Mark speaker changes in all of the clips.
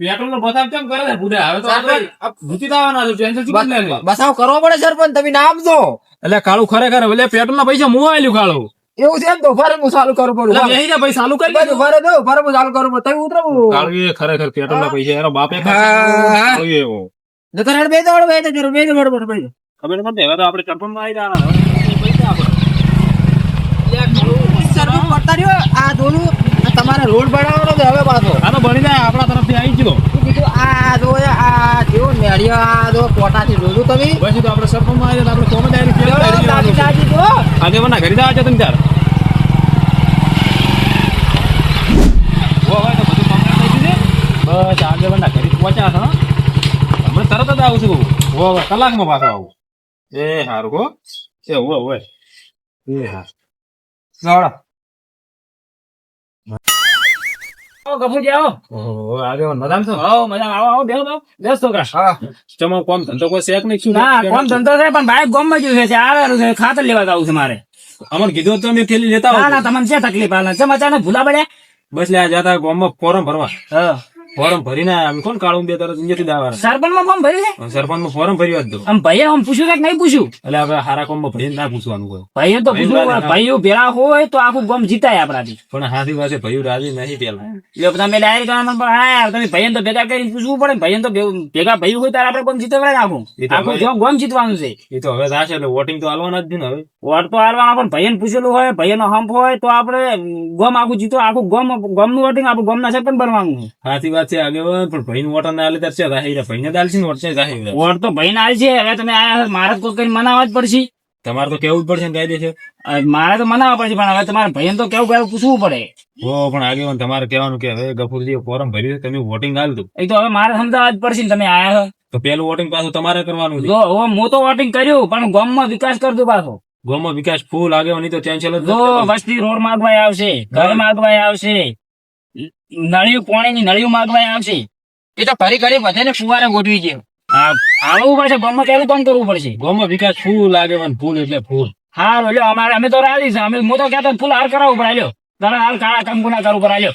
Speaker 1: Petrol નો બતાવ કેમ કરે છે હવે તો આપણે ભૂતી થવાના છે ટેન્શન શું લે
Speaker 2: બસાવ કરવો પડે સરપંચ તમે ના આપજો
Speaker 1: એટલે કાળું ખરેખર એટલે પેટ્રોલ ના પૈસા આલ્યું કાળું.
Speaker 2: એવું છે એમ તો ફરે હું ચાલુ કરવું પડું.
Speaker 1: એટલે બેહી ભાઈ ચાલુ કરી
Speaker 2: બધું ફરે દો ફરે હું ચાલુ પડે. તમે ઉતરો
Speaker 1: કાળું એ ખરેખર પેટ્રોલ ના પૈસા એનો બાપે કાળું એવો.
Speaker 2: જતો રેડ બે દોડ બે દોડ બે દોડ બે દોડ
Speaker 1: ખબર નથી હવે તો આપણે ટર્પણમાં આવી જવાના પૈસા આપણે
Speaker 2: સરપંચ પડતા રહ્યો. આ ધોલું તમારે રોડ બનાવવાનો છે હવે પાછો.
Speaker 1: આ તો બની જાય આપણા તરફથી આવી ગયો.
Speaker 2: આ જો આ જો નેડિયો આ જો કોટાથી જોયું તમે.
Speaker 1: પછી તો આપણે સરપંચમાં આવી આપણે કોમે
Speaker 2: દાદી
Speaker 1: ડાયરેક્ટ
Speaker 2: જો.
Speaker 1: આગે વના ઘરે જવા છે તમે તાર ઓ હવે તો બધું કમ્પ્લીટ થઈ ગયું છે. બસ ઘરે પહોંચ્યા છો હમણાં તરત જ આવું છું હવે કલાકમાં પાછો આવું. એ હો. એ હોય હોય એ હા.
Speaker 2: દોડો
Speaker 3: ગફુરજી આવો
Speaker 1: ઓહો આગે વન મજામાં છો?
Speaker 3: આવો મજા આવો આવો બેહો બેહો. બેસ છોકરા.
Speaker 2: હા.
Speaker 1: ચમો કોમ ધંધો કોઈ શેક નહીં શું
Speaker 3: ના કોમ ધંધો છે પણ ભાઈ ગોમમાં જોયું છે આવેલું છે ખાતર લેવા જવું છે મારે.
Speaker 1: અમને કીધું તો અમે થેલી લેતા
Speaker 3: ના ના તમને છે તકલીફ હાલ અચાનક ભૂલા પડ્યા?
Speaker 1: બસ લે જતા ગોમમાં ફોરમ ભરવા.
Speaker 3: હા.
Speaker 1: ફોરમ ભરીને આમ કોણ કાળું બે તરત અહીંયાથી
Speaker 3: દાવા સરપંચમાં ફોર્મ ભર્યું છે?
Speaker 1: સરપંચમાં ફોરમ ભર્યું હતું
Speaker 3: આમ ભાઈએ આમ પૂછ્યું કે નહીં પૂછ્યું?
Speaker 1: એટલે આપણે હારા કોમમાં ભરીને ના પૂછવાનું કોઈ
Speaker 3: ભાઈએ તો પૂછવું ભાઈઓ ભેળા હોય તો આખું ગોમ જીતાય આપણાથી.
Speaker 1: પણ હાથી પાસે ભાઈઓ રાજી નહીં પેલા.
Speaker 3: એટલે તમે ડાયરેક્ટ હા તમે ભાઈને તો ભેગા કરીને પૂછવું પડે ભાઈ તો ભેગા ભાઈ હોય ત્યારે આપણે ગોમ જીતવા આખું? આખું જો ગોમ જીતવાનું છે.
Speaker 1: એ તો હવે થશે એટલે વોટિંગ તો હાલવાના જ છે ને હવે.
Speaker 3: વોટ તો હાલવાના પણ ભાઈને પૂછેલું હોય ભાઈનો હંપ હોય તો આપણે ગોમ આખું જીતો આખું ગોમ ગમનું વોટિંગ આપણું ગોમના સરપંચ બનવાનું
Speaker 1: હાથી વાત છે આગેવાન પણ ભાઈ વોટર ના ત્યારે છે જાહેર ભાઈને ને વોટ છે રાહી
Speaker 3: વોટ તો ભાઈ ના છે હવે તમે આયા મારે તો કઈ મનાવવા જ પડશે.
Speaker 1: તમારે તો કેવું જ પડશે ને કાયદે છે?
Speaker 3: મારે તો મનાવવા પડશે પણ હવે તમારે ભાઈને તો કેવું કેવું પૂછવું પડે.
Speaker 1: હો પણ આગેવાન તમારે કહેવાનું કે હવે ગફુરજી ફોરમ ભર્યું છે તમે વોટિંગ હાલ દો.
Speaker 3: એ તો હવે મારે સમજાવવા જ પડશે ને તમે આયા છો.
Speaker 1: તો પેલું વોટિંગ પાછું તમારે કરવાનું છે.
Speaker 3: હું તો વોટિંગ કર્યું પણ ગામમાં વિકાસ કરજો પાછો.
Speaker 1: ગામમાં વિકાસ ફૂલ આગેવાની તો ટેન્શન જ
Speaker 3: વસ્તી રોડ માગવાય આવશે ઘર માગવાય આવશે. નળિયું પાણીની નળિયું માગવાય આવશે.
Speaker 2: એ તો ફરી ઘડી વધે ને ફુવારે ગોઠવી છે.
Speaker 3: આવવું પડશે ગામમાં કેવું કામ કરવું પડશે.
Speaker 1: ગામમાં વિકાસ ફૂલ આગેવાન ફૂલ એટલે ફૂલ.
Speaker 3: હા લ્યો અમારે અમે તો રાજી છે. અમે હું તો કહેતો ફૂલ હાર કરાવવું પડે લ્યો. તારા હાલ કાળા કંકુના કરવું પડે લ્યો.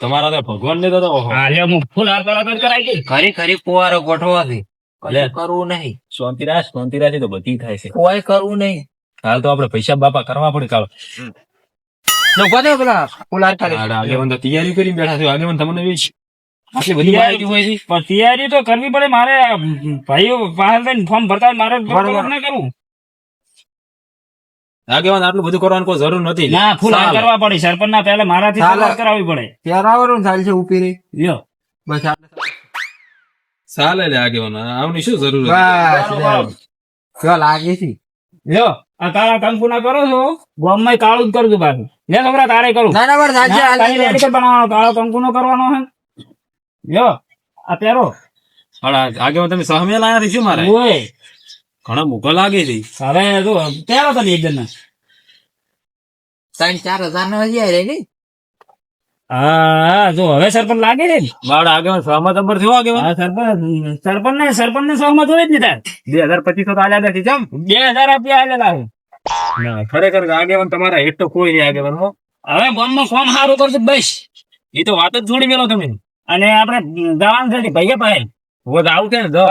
Speaker 1: તમારા તો ભગવાન ને તો
Speaker 3: હા લ્યો હું ફૂલ હાર કરાવ કરાવી છે
Speaker 2: ખરી ખરી ફુવારો ગોઠવવાથી ભલે. કરવું નહીં.
Speaker 1: શાંતિરાજ શાંતિરાજ તો બધી થાય છે.
Speaker 2: કોઈ કરવું નહીં.
Speaker 1: હાલ તો આપણે પૈસા બાપા કરવા પડે કાલ
Speaker 2: જો ઊભા થયો પેલા? ઓલા
Speaker 1: આગેવાન તો તૈયારી કરી બેઠા છે. આગેવાન તમને વેચ આટલી બધી માહિતી હોય છે?
Speaker 3: પણ તૈયારી તો કરવી પડે. મારે ભાઈઓ બહાર થઈને ફોર્મ ભરતા મારે. ના કરવું
Speaker 1: આગેવાન આટલું બધું કરવાની કોઈ જરૂર નથી.
Speaker 3: ના ફૂલ કરવા પડે. સરપંચ ના પહેલા મારાથી
Speaker 2: ચાલે.
Speaker 3: શરૂઆત કરાવવી પડે.
Speaker 2: પહેરાવાનું ચાલ છે ઉપી રહી
Speaker 3: યો
Speaker 2: બસ
Speaker 1: ચાલે લે આગેવાન. આવની શું જરૂર
Speaker 2: બસ જો લાગે છે
Speaker 3: લ્યો. કાળા કંકુ ના કરો છો? ગામમાં કાળું જ કરજો પાછું. લે છોકરા તારે કરું. તારી બનાવવાનો કાળો કંકુ નો કરવાનો હે લ્યો આ પહેરો.
Speaker 1: આગે તમે સહમે લાયા શું મારે?
Speaker 3: ઓય.
Speaker 1: ઘણા મૂકો લાગે છે.
Speaker 3: હવે જો પહેરો તમે એક જણ
Speaker 2: ત્રણ ચાર હજાર નો હજી આવી રહી
Speaker 3: હા જો હવે સરપંચ લાગે છે ને?
Speaker 1: મારા આગેવાન સહમત નંબર થયો આગેવાન
Speaker 3: હા? સરપંચ સરપંચ ને સરપંચ ને સહમત હોય જ ને તાર.
Speaker 1: બે હજાર પચીસો તો આલ્યા નથી જમ
Speaker 3: બે હજાર રૂપિયા આલેલા છે
Speaker 1: ના ખરેખર આગેવાન તમારા હેઠ તો કોઈ નહીં આગેવાન હો.
Speaker 3: હવે ગામમાં ફોર્મ સારું કરશે બસ.
Speaker 1: એ તો વાત જ જોડી મેલો તમે.
Speaker 3: અને આપણે જવાનું છે ભાઈ પાસે
Speaker 1: આવું છે ને જો.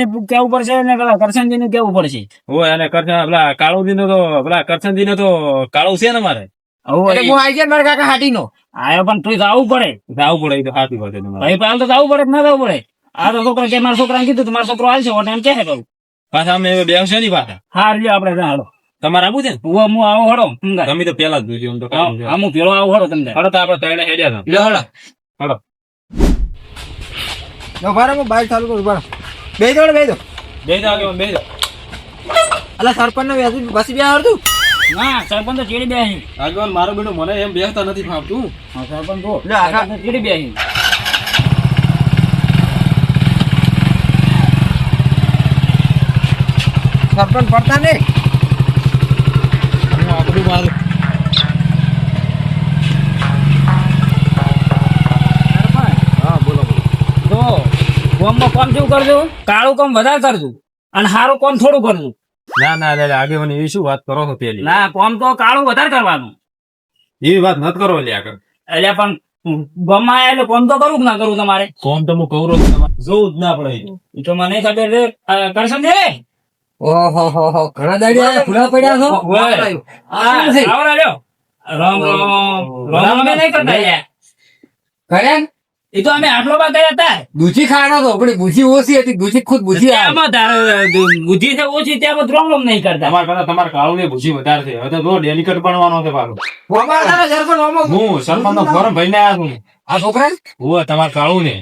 Speaker 3: ને કેવું પડશે ને પેલા કરશનજી ને કેવું પડશે?
Speaker 1: હોય અને કરશન પેલા કાળુજી નો તો પેલા કરશનજી નો તો કાળું છે ને મારે.
Speaker 2: હું આવી ગયા મારા કાકા હાટી નો
Speaker 3: આયો પણ તું જવું પડે.
Speaker 1: જવું પડે એ તો હાથી પડે
Speaker 3: ભાઈ પાલ તો જવું પડે કે ના જવું પડે? આ તો છોકરા કે મારા છોકરાને કીધું તો મારો છોકરો હાલશે ઓટે એમ કે છે
Speaker 1: પાછા અમે બે બેસશે નહીં પાછા.
Speaker 3: હા આપડે આપણે હાલો.
Speaker 1: તમારે આવું છે ને?
Speaker 3: હું હું આવો હડો
Speaker 1: તમે તો પેલા જ તો કામ છે.
Speaker 3: હું પેલો આવો હડો તમને
Speaker 1: હળો તો આપણે ત્રણે હેડ્યા હતા.
Speaker 2: લ્યો હળો
Speaker 1: હળો.
Speaker 2: હું બાઈક ચાલુ કરું બરાબર બે દો બે દો
Speaker 1: બે દો આગે બે દો
Speaker 2: અલા સરપંચ ને બેસી બસી બે આવડતું
Speaker 3: ના સરપંચ તો ચીડી બેહી.
Speaker 1: આગળ મારો બેટો મને એમ બેસતા નથી ફાવતું.
Speaker 3: સરપંચ તો ચીડી બેહી.
Speaker 2: સરપંચ પડતા નહીં.
Speaker 1: હું આપણું મારું. હા બોલો બોલો.
Speaker 3: તો ગામમાં કામ કેવું કરજો કાળું કામ વધારે કરજો અને સારું કામ થોડું કરજો.
Speaker 1: ના ના ના આગેવાન એવી શું વાત કરો છો પેલી?
Speaker 3: ના કામ તો કાળું વધારે કરવાનું.
Speaker 1: એવી વાત ન કરો લે આગળ.
Speaker 3: એટલે પણ ગમમાં એટલે ફોન તો કરું ના કરું તમારે?
Speaker 1: કોમ તો હું કહું તમારે. જોવું જ ના પડે.
Speaker 3: એ તો મને ખબર દે
Speaker 2: ઓહો હો હો ઘણા દાડિયા ખુલ્લા પડ્યા છો?
Speaker 3: ઓય. હા, રામ રામ રામ અમે નહીં કરતા યાર.
Speaker 2: કર્યા
Speaker 3: એ તો અમે આટલો બા ગયા હતા.
Speaker 2: દૂધી ખાવાનો તો પણ બુજી ઓછી હતી દૂધી ખુદ બુજી આવે.
Speaker 3: ત્યાંમાં છે ઓછી ત્યાં રોમ નહીં કરતા.
Speaker 1: તમારે કરતા તમારે કાળું ને ભૂસી વધારે છે. હવે તો જો ડેલિકેટ બનવાનો છે પાછો.
Speaker 2: આમાં
Speaker 1: હું સરપંચ નો ફોરમ ભરીને આવ્યા છું.
Speaker 2: આ છોકરા
Speaker 1: હું તમારે કાળું ને.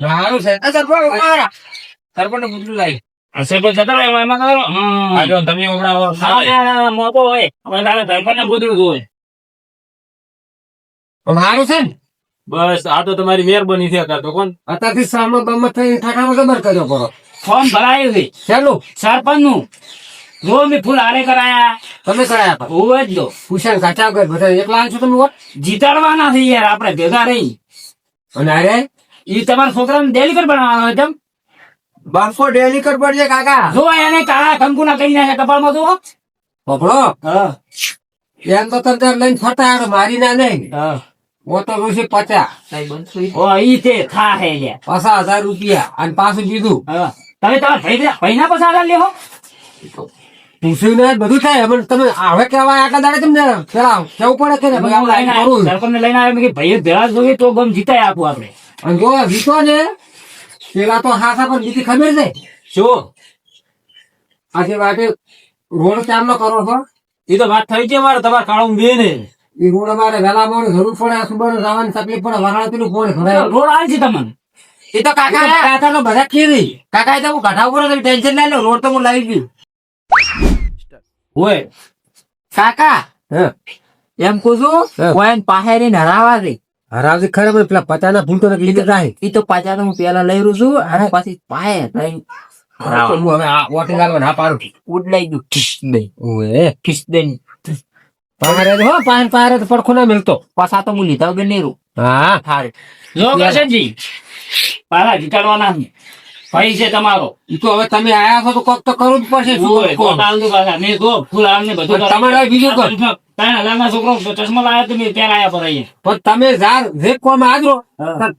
Speaker 2: સારું છે. આ સરપંચ અમારા પૂછલું લાવી
Speaker 3: સરપંચ જતા રહો, એમાં કરો.
Speaker 1: હા જો તમે હમણાં
Speaker 3: હા, મોટો હોય. હવે તારે સરપંચને હોય પણ
Speaker 2: મારું છે ને?
Speaker 1: બસ આ તો તમારી મહેરબાની છે અત્યારે તો કોણ?
Speaker 2: અત્યારથી સામનો ગમત થઈ ઠાકામાં કર્યો પડો
Speaker 3: ફોર્મ ભરાયું છે.
Speaker 2: ચાલો
Speaker 3: સરપંચનું. જો મેં ફૂલ હારે કરાયા.
Speaker 2: તમે કરાયા
Speaker 3: જ દો
Speaker 2: પૂછાય કાચા કર બધા એકલા છો તમે વોટ?
Speaker 3: જીતાડવાના છે યાર આપણે ભેગા રહી.
Speaker 2: અને અરે
Speaker 3: એ તમારા છોકરાને ડેલિકેટ બનાવવાનો હોય તેમ?
Speaker 2: બારસો ડેલી કર પડશે કાકા.
Speaker 3: જો એને કાળા કંકુના કરી નાખ્યા કપાળમાં જો
Speaker 2: પકડો એમ તો તમે તાર લઈને ફરતા મારી ના નહીં.
Speaker 3: હા.
Speaker 2: ઓ તો રૂસી પચાસ.
Speaker 3: ઓ ઈ તે થા હે લે.
Speaker 2: પચાસ હજાર રૂપિયા અને પાછું બીજું
Speaker 3: હા. તમે તમારા ભાઈ ભાઈના હજાર લેહો
Speaker 2: પૂછ્યું ને બધું થાય પણ તમે હવે કેવા આટલા દાડે તમને પેલા કેવું પડે કે ને? ભાઈ
Speaker 3: લઈને આવ્યા મેં ભેળા જોઈએ તો ગમ જીતાય આપું આપણે.
Speaker 2: અને જો જીતો ને પેલા તો હાથા પર બીજી ખબર છે
Speaker 1: શું?
Speaker 2: આજે વાટે રોડ ચાલનો કરો છો?
Speaker 1: એ તો વાત થઈ છે મારે તમારે કાળું બે ને.
Speaker 2: એ રોડ અમારે વેલા મોડ જરૂર પડે આ સુબહ જવાની તકલીફ પડે પેલું કોણ ભરાય.
Speaker 3: રોડ આવે છે તમને?
Speaker 2: એ તો કાકા કાકા તો બધા કીધી. કાકા એ તો હું કાઢા ઉપર ટેન્શન ના લો રોડ તો હું લાવી ગયું.
Speaker 1: હોય.
Speaker 2: કાકા એમ કહું છું કોઈ પાહેરી હરાવા છે હરાવતી ખરા પણ પેલા પચાના ભૂલતો તો લીધે રાહે
Speaker 4: એ તો પચાના હું પેલા લઈ રહ્યું છું અને પાછી પાયે
Speaker 2: નહીં હું હવે આ વોટિંગ આલવા ના
Speaker 4: ઉડલાઈ ગયું. ખીસ દઈ.
Speaker 2: ઓએ
Speaker 4: ખીસ દઈ.
Speaker 2: પારે હો પાન પારે તો પડખો ના મિલતો.
Speaker 4: પાછા તો હું લીધા વગર નહીં રહું.
Speaker 2: હા.
Speaker 4: હારે.
Speaker 3: જો જીતાડવાના છે. ભાઈ છે તમારો.
Speaker 2: તો હવે તમે આયા છો તો કોક તો કરવું જ પડશે તમારે બીજું કર.
Speaker 3: છોકરો ચશ્મા લાયા તો મેં ત્યાં આયા પર
Speaker 2: પણ તમે જાર જે કોમ આદરો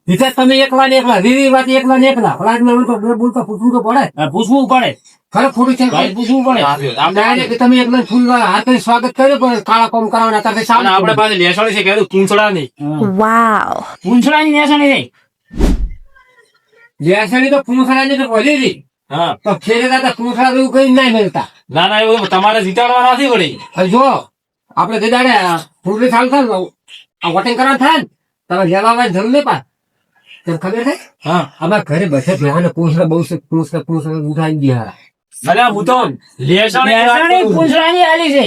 Speaker 2: બીજા તમે એકલા ને એકલા રીરી વાત એકલા ને એકલા. ફલાજ ને બોલતો બોલતો પૂછવું તો પડે.
Speaker 3: પૂછવું પડે.
Speaker 2: ખરે ખોટું છે?
Speaker 3: ભાઈ પૂછવું પડે.
Speaker 2: આમ ડાયરેક્ટ કે તમે એકલા ફૂલ હાથે સ્વાગત કર્યું પણ કાળા કોમ કરાવવાના તમે
Speaker 1: આપણે પાસે લેસડી છે કે પૂંછડા નહીં?
Speaker 3: વાવ પૂંછડાની નેસાણી રહી
Speaker 2: લેસડી તો પૂંછડાની તો ભલી રહી
Speaker 1: હા.
Speaker 2: તો ફેરે દાદા પૂંછડા જેવું કઈ ના મળતા.
Speaker 1: ના ના એવું તમારે જીતાડવા નથી વળી.
Speaker 2: જો આપણે તે દાડે ફૂટલી થાય આ વોટિંગ કરવા થાય ને તમે લેવા જરૂર નહીં પા તને ખબર છે?
Speaker 1: હા.
Speaker 2: અમારા ઘરે બસે ભેહાને પૂંછડા બહુ છે પૂંછડા પૂંછડા ઉઠાઈ ગયા
Speaker 1: ભલે હું તો લેસડી
Speaker 3: નેસાણી પૂંછડાની આલી છે.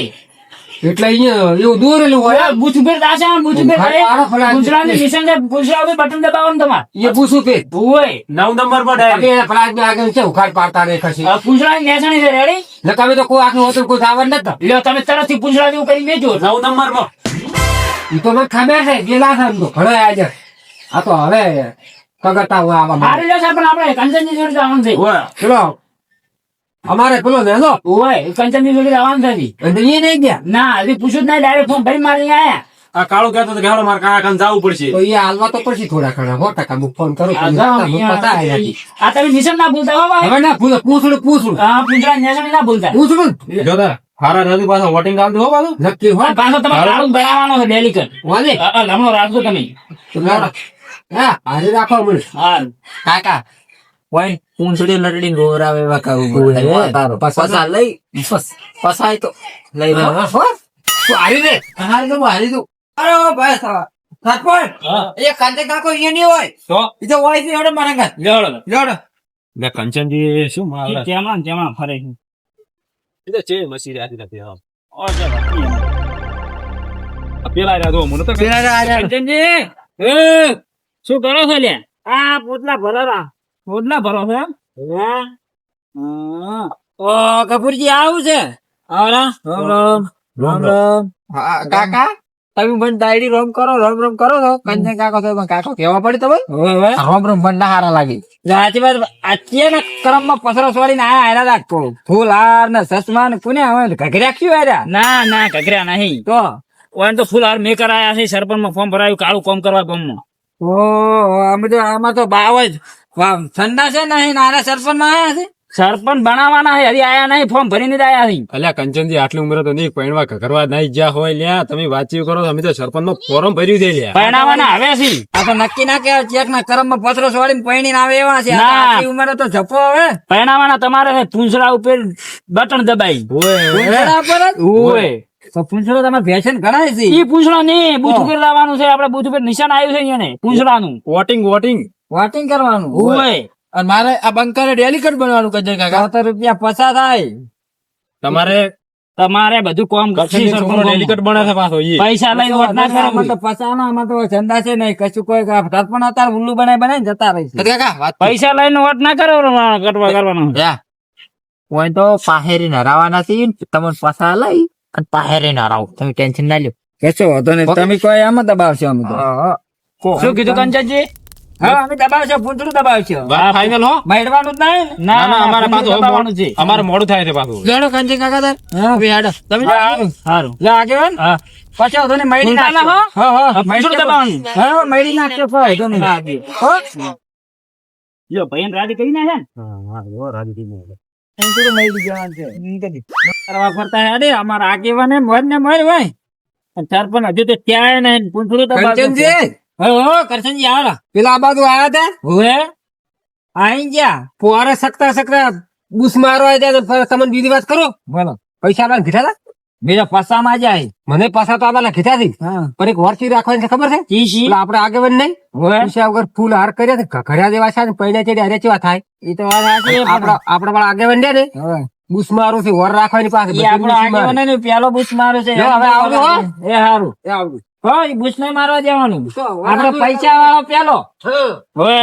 Speaker 2: એટલે અહીંયા એવું દોરેલું હોય.
Speaker 3: ઓય, બૂથ ઉપર દાશે ને બૂથ ઉપર
Speaker 2: ફાટ પાડો
Speaker 3: નિશાન છે પૂંછડા ઉપર બટન દબાવવાનું તમારે.
Speaker 2: એ પૂછું પે
Speaker 3: ઓય
Speaker 1: નવ નંબર પર ડાયરેક્ટ
Speaker 2: ફ્લાટની આગળ છે ઉખાડ પાડતા રે ખસી?
Speaker 3: આ પૂંછડાની છે રેડી
Speaker 2: ને તમે તો કોઈ આખું હોતું કોઈ આવવા નતા.
Speaker 3: લ્યો તમે તરતથી પૂંછડા જેવું કરી લેજો
Speaker 1: નવ નંબર પર.
Speaker 2: ઈ તો મને ખબર છે ગેલા છે એમ તો. ઘણા આજે. આ તો હવે કગતા હોય આવા મારે
Speaker 3: લ્યો સાહેબ પણ આપણે કંચનની જોડે જવાનું છે.
Speaker 2: પેલો અમારે પેલો નેલો?
Speaker 3: ઓય કંચનની જોડે આવવાનું છે હજી.
Speaker 2: અને એ નહીં ગયા.
Speaker 3: ના હજી પૂછ્યું જ નહીં ડાયરેક્ટ ફોન ભરી મારી આયા.
Speaker 1: આ કાળો કહેતો તો કે મારે કાયા કાન જવું પડશે.
Speaker 2: તો એ હાલવા તો પડશે થોડા ઘણા હો ટકા હું ફોન કરું હું પતા નથી.
Speaker 3: આ તમે નિશાન ના ભૂલતા બાબા
Speaker 2: હવે ના પૂછો પૂછડું પૂછડું.
Speaker 3: હા પૂંછડા નેસાણી ના ભૂલતા.
Speaker 2: પૂછડું.
Speaker 1: જો હારા નથી પાછા વોટિંગ આલજો હો પાછું.
Speaker 2: નક્કી હોય?
Speaker 3: પાછો તમે કાળું બનાવવાનો છે ડેલી કર.
Speaker 2: વાલે.
Speaker 3: હમણાં રાખજો તમે.
Speaker 2: હા હારે રાખો મને.
Speaker 3: હા
Speaker 4: કાકા કરવું
Speaker 2: ઓય,
Speaker 4: પડે. તારો.
Speaker 2: પાછા-
Speaker 4: પાછા લઈ. બસ પસાય તો. લઈ રહ્યો
Speaker 2: હા, હો. તું હારી દે હારી દઉં હારી દઉં અરે ઓ ભાઈ સાહેબ. સરપંચ એ કાંતે કાકો અહીંયા નહીં હોય.
Speaker 1: તો?
Speaker 2: એ તો હોય છે એવડે મારા
Speaker 3: લેવડો
Speaker 2: લેવડો
Speaker 1: લે. કંચનજી શું મારે
Speaker 3: તેમાં તેમાં ફરે છે.
Speaker 1: એ તો છે મસી રાતી નથી હા.
Speaker 3: ઓ
Speaker 1: આ પેલા રહ્યા તો મને તો
Speaker 3: કંચનજી! એ! શું કરો છો લે આ પોટલા ભરારા. પોટલા ભરો છે એમ? ઓ કપૂરજી આવું છે? આવરા રામ. રામ
Speaker 4: રામ. રામ કાકા તમે મને ડાયરી રોમ કરો રોમ રોમ કરો તો કંજે કાકો તો કાકો કેવા પડે તમે રોમ રોમ મને ના હારા લાગે.
Speaker 3: સાચી વાત અત્યારના ક્રમમાં પસરો છોડીને આયા આયરા રાખતો ફૂલ હાર ને સસમા ને કોને હવે ઘઘર્યા ક્યું આયરા ના ના ઘઘર્યા નહીં. તો? ઓન તો ફૂલ હાર મે કરાયા છે સરપંચમાં ફોર્મ ભરાયું કાળું કોમ કરવા ગામમાં.
Speaker 4: ઓ આમ તો આમાં તો બાવ જ ઠંડા છે ને નાના સરપંચમાં આયા છે?
Speaker 3: સરપંચ બનાવવાના છે. હજી આયા નહીં ફોર્મ ભરીને આયા નહીં
Speaker 2: અલ્યા કંચનજી આટલી ઉંમરે તો નહીં પૈણવા ઘરવા નહીં જ્યાં હોય લ્યા. તમે વાતચીત કરો અમે તો સરપંચ નો ફોરમ ભર્યું છે લ્યા.
Speaker 3: પરણાવવાના હવે છે.
Speaker 4: આ તો નક્કી ના કહેવાય ચેક ના કરમમાં પથરો છોડીને પૈણીને આવે એવા છે. આટલી ઉંમરે તો જપો હવે.
Speaker 3: પરણાવવાના તમારે છે પૂંછડા ઉપર બટન દબાઈ.
Speaker 4: પૂંછડા પર
Speaker 3: ઓય.
Speaker 4: તો પૂંછડો તમે ફેશન ગણાય છે.
Speaker 3: એ પૂંછડો નહીં બુથ ઉપર લાવવાનું છે. આપણે બુથ ઉપર નિશાન આવ્યું છે અહીંયા પૂંછડાનું
Speaker 2: વોટિંગ વોટિંગ.
Speaker 4: વોટિંગ કરવાનું
Speaker 3: હોય.
Speaker 4: અને મારે આ બંકારે ડેલિકેટ બનવાનું કજે કાકા. સત્તર રૂપિયા પચાસ થાય.
Speaker 2: તમારે
Speaker 3: તમારે બધું કોમ
Speaker 2: કંચનજી છોકરો ડેલિકેટ બને પાછો
Speaker 3: પૈસા લઈને વોટ ના
Speaker 4: તો
Speaker 3: કરો.
Speaker 4: પચાસ ના આમાં તો ધંધા છે નહીં કશું કોઈ સરપંચ અત્યારે ઉલ્લુ બનાવી બનાવી જતા રહી છે. કાકા
Speaker 3: પૈસા લઈને વોટ ના કરો કટવા કરવાનું.
Speaker 5: કોઈ તો પાહેરી નરાવાના છે તમને પસા લઈ અને પાહેરી નરાવ. તમે ટેન્શન ના લ્યો.
Speaker 4: કશો વાંધો નહીં. તમે કોઈ આમાં દબાવશો અમે તો.
Speaker 3: શું કીધું કંચનજી?
Speaker 4: હા અમે દબાવશો પૂંછડું દબાવશો
Speaker 2: વાત હો?
Speaker 4: મેળવાનું જ નહીં ના?
Speaker 2: ના અમારે પાછું
Speaker 3: દબાવવાનું છે.
Speaker 2: મોડું- અમારે મોડું થાય છે પાછું.
Speaker 4: લેડો કંચી કાકા તાર? હવે હેડો તમે
Speaker 3: સારું સારું
Speaker 4: લે આગેવાન
Speaker 3: હા
Speaker 4: પછી વાંધો નહીં મળી
Speaker 3: ચિંતા ના હો.
Speaker 4: હા હા.
Speaker 3: પૂંછડું દબાવવાનું.
Speaker 4: હા મળી નાખજો. હો?
Speaker 3: રાજી કરી નાખે ને?
Speaker 4: પૂંછડું મળી જવાનું છે. એમ કરવા ફરતા હેડે અમારા આગેવાને મોજ ને મોજ હોય.
Speaker 3: સરપંચ હજુ તો ત્યાં નહીં પૂંછડું દબાવતું છે.
Speaker 4: કરશનજી આવો પેલા આ બાજુ આવ્યા હતા
Speaker 3: હવે
Speaker 4: આઈ ગયા. પોરે સકતા સકતા બુસ મારો આવ્યા જાય તમને બીજી વાત કરો. બોલો. પૈસા કીધા હતા બીજા પસામાં જાય મને પૈસા તો આપવાના કીધા થી. પણ એક વર્ષી રાખવાની છે ખબર છે? આપડે આપણે નહીં. પૈસા વગર ફૂલ હાર કર્યા ઘડિયા જેવા છે પૈણા ચડી હારે ચેવા થાય?
Speaker 3: એ તો
Speaker 4: આપડા આપડા આગેવાન ને બુસ મારું છે વર રાખવાની પાસે
Speaker 3: આપણો આગેવાન પેલો બુસ મારું છે
Speaker 4: હવે આવજો,
Speaker 3: એ હારું.
Speaker 4: એ આવડું
Speaker 3: હો એ બુશ ને મારવા જવાનું આપડે પૈસા વાળો પેલો
Speaker 4: હા.
Speaker 3: હવે